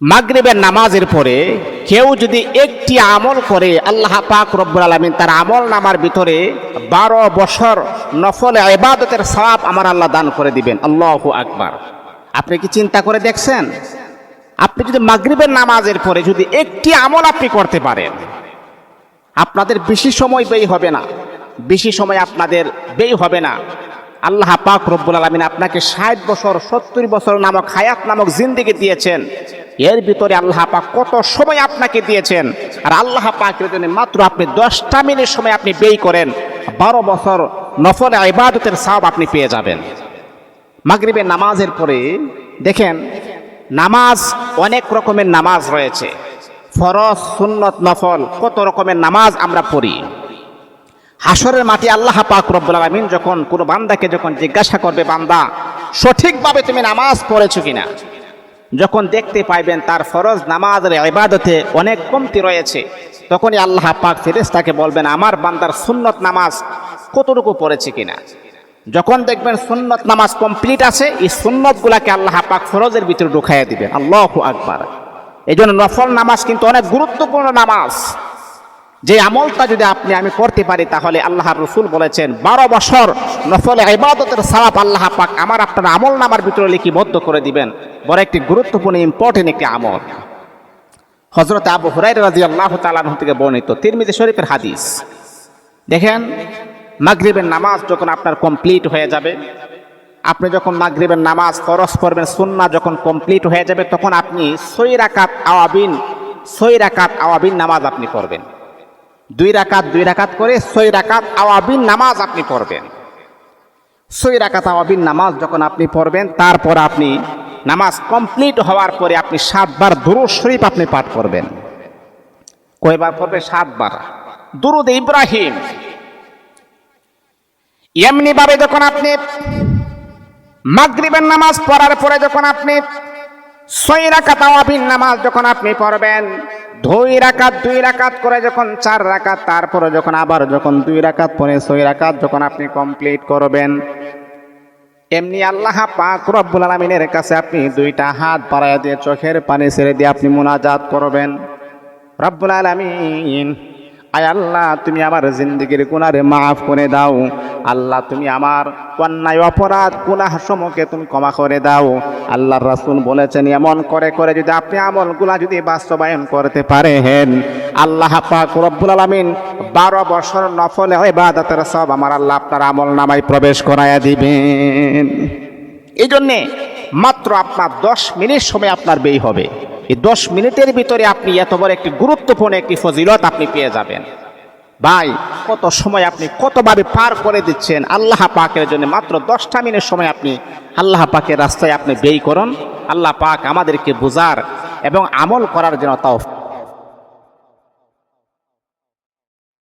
মাগরিবের নামাজের পরে কেউ যদি একটি আমল করে, আল্লাহ পাক রব্বুল আলমিন তার আমল নামার ভিতরে বারো বছর নফল ইবাদতের সাপ আমার আল্লাহ দান করে দিবেন। আল্লাহ আকবার। আপনি কি চিন্তা করে দেখছেন? আপনি যদি মাগরিবের নামাজের পরে যদি একটি আমল আপনি করতে পারেন, আপনাদের বেশি সময় ব্যয় হবে না। বেশি সময় আপনাদের ব্যয় হবে না। আল্লাহ পাক রব্বুল আলমিন আপনাকে ষাট বছর, সত্তর বছর নামক হায়াত নামক জিন্দিগি দিয়েছেন। এর ভিতরে আল্লাহ পাক কত সময় আপনাকে দিয়েছেন? আর আল্লাহ পাকের জন্য মাত্র আপনি দশটা মিনিট সময় আপনি ব্যয় করেন। বারো বছর নফল ইবাদতের সব আপনি পেয়ে যাবেন। মাগরিবের নামাজের পরে দেখেন, নামাজ অনেক রকমের নামাজ রয়েছে। ফরজ, সুন্নত, নফল, কত রকমের নামাজ আমরা পড়ি। হাসরের মাটি আল্লাহ পাক রব্বুল আলামিন যখন কোনো বান্দাকে যখন জিজ্ঞাসা করবে, বান্দা, সঠিকভাবে তুমি নামাজ পড়েছো কিনা? যখন দেখতে পাইবেন তার ফরজ নামাজের ইবাদতে অনেক কমতি রয়েছে, তখনই আল্লাহ পাক ফেরেস্তাকে বলবেন, আমার বান্দার সুন্নত নামাজ কতটুকু পড়েছে কিনা? যখন দেখবেন সুন্নত নামাজ কমপ্লিট আছে, এই সুন্নতগুলাকে আল্লাহ পাক ফরজের ভিতরে ঢুকাইয়া দিবেন। আল্লাহ আকবার। এই জন্য নফল নামাজ কিন্তু অনেক গুরুত্বপূর্ণ নামাজ। যে আমলটা যদি আপনি আমি করতে পারি, তাহলে আল্লাহ রসুল বলেছেন, বারো বছর নফল ইবাদতের সালাপ আল্লাহ পাক আমার আপনার আমল নামার ভিতরে লিখিবদ্ধ করে দিবেন। বড় একটি গুরুত্বপূর্ণ ইম্পর্টেন্ট একটি আমল। হজরত আবু হুরাই রাজি আল্লাহ তালাহ থেকে বর্ণিত তিরমিজি শরীফের হাদিস। দেখেন, মাগরিবের নামাজ যখন আপনার কমপ্লিট হয়ে যাবে, আপনি যখন মাগরিবের নামাজ খরচ করবেন সুন্না যখন কমপ্লিট হয়ে যাবে, তখন আপনি সই রাকাত আওয়াবিন সই রাকাত আওয়াবিন নামাজ আপনি পড়বেন। দুই রাকাত দুই রাকাত করে সই রাকাত আওয়াবিন নামাজ আপনি পড়বেন। সই রাকাত আওয়াবিন নামাজ যখন আপনি পড়বেন, তারপর আপনি নামাজ কমপ্লিট হওয়ার পরে আপনি সাতবার দুরুদ শরীফ আপনি পাঠ করবেন। কয়বার পড়বে সাতবার। দুরুদ ইব্রাহিম। এমনি ভাবে যখন আপনি মাগরিবের নামাজ পড়ার পরে যখন আপনি ছয় রাকাত আওয়াবিন নামাজ যখন আপনি পড়বেন দুই রাকাত দুই রাকাত করে যখন চার রাকাত, তারপরে যখন আবার যখন দুই রাকাত পরে ছয় রাকাত যখন আপনি কমপ্লিট করবেন, এমনি আল্লাহ পাক রব্বুল আলমিনের কাছে আপনি দুইটা হাত বাড়াইয়া দিয়ে চোখের পানি ছেড়ে দিয়ে আপনি মোনাজাত করবেন। রব্বুল আলমিন আয় আল্লাহ, তুমি আমার জিন্দগির গুনারে মাফ করে দাও। আল্লাহ, তুমি আমার অন্যায়, অপরাধ, গুনাহ সমূহকে তুমি ক্ষমা করে দাও। আল্লাহর রাসূল বলেছেন, এমন করে করে যদি আপনি আমলগুলা যদি বাস্তবায়ন করতে পারেন, আল্লাহ পাক রব্বুল আলামিন বারো বছর নফলে ইবাদতের সব আমার আল্লাহ আপনার আমল নামায় প্রবেশ করাইয়া দিবেন। এই জন্যে মাত্র আপনার দশ মিনিট সময় আপনার ব্যয় হবে। এই দশ মিনিটের ভিতরে আপনি এত বড় একটি গুরুত্বপূর্ণ একটি ফজিলত আপনি পেয়ে যাবেন। ভাই, কত সময় আপনি কতভাবে পার করে দিচ্ছেন? আল্লাহ পাকের জন্য মাত্র দশটা মিনিট সময় আপনি, আল্লাহ পাকের রাস্তায় আপনি ব্যয় করুন। আল্লাহ পাক আমাদেরকে বোঝার এবং আমল করার জন্য তাও